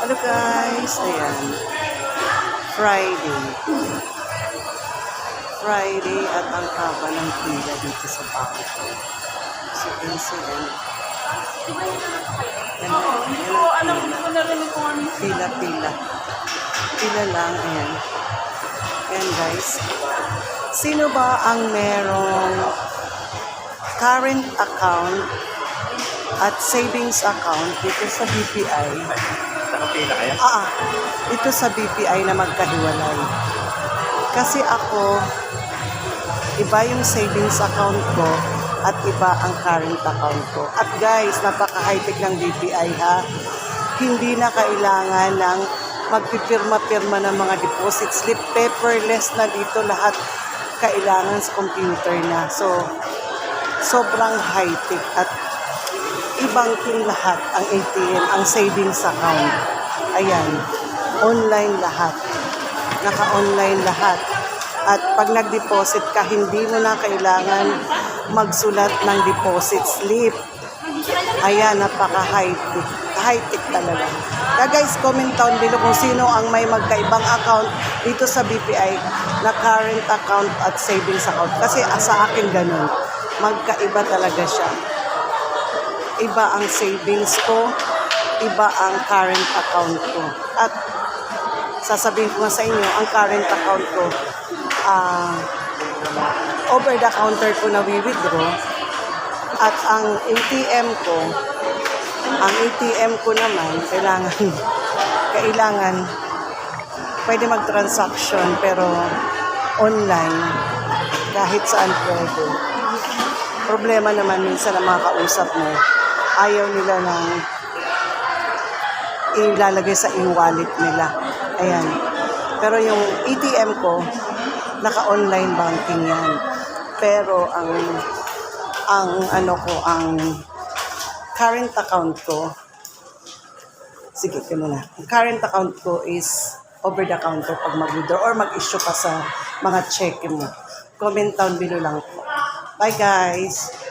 Hello guys, ayan. Friday. Friday at ang haba ng pila dito sa ko. So, incident. Yan, Oo, hindi ko alam, ko narinig kung ano. Pila, pila. Pila lang, ayan. Ayan guys. Sino ba ang merong current account at savings account dito sa BPI? Nakapila kaya? Ah, ito sa BPI na magkahiwalay. Kasi ako, iba yung savings account ko at iba ang current account ko. At guys, napaka-high-tech ng BPI ha. Hindi na kailangan ng magpipirma-pirma ng mga deposit slip. Paperless na dito lahat kailangan sa computer na. So, sobrang high-tech at ibang king lahat ang ATM, ang savings account. Ayan, online lahat. Naka-online lahat. At pag nag-deposit ka, hindi mo na kailangan magsulat ng deposit slip. Ayan, napaka-high-tech. High-tech talaga. Kaya guys, comment down below kung sino ang may magkaibang account dito sa BPI na current account at savings account. Kasi ah, sa akin ganun. Magkaiba talaga siya iba ang savings ko, iba ang current account ko. At sasabihin ko sa inyo, ang current account ko, ah, over the counter ko na withdraw at ang ATM ko, ang ATM ko naman, kailangan, kailangan, pwede mag-transaction pero online, kahit saan pwede. Problema naman minsan ang mga kausap mo, ayaw nila ng ilalagay sa e-wallet nila. Ayan. Pero yung ATM ko, naka-online banking yan. Pero ang ang ano ko, ang current account ko, sige, ito muna. Ang current account ko is over the counter pag mag-withdraw or mag-issue ka sa mga check mo. Comment down below lang po. Bye guys!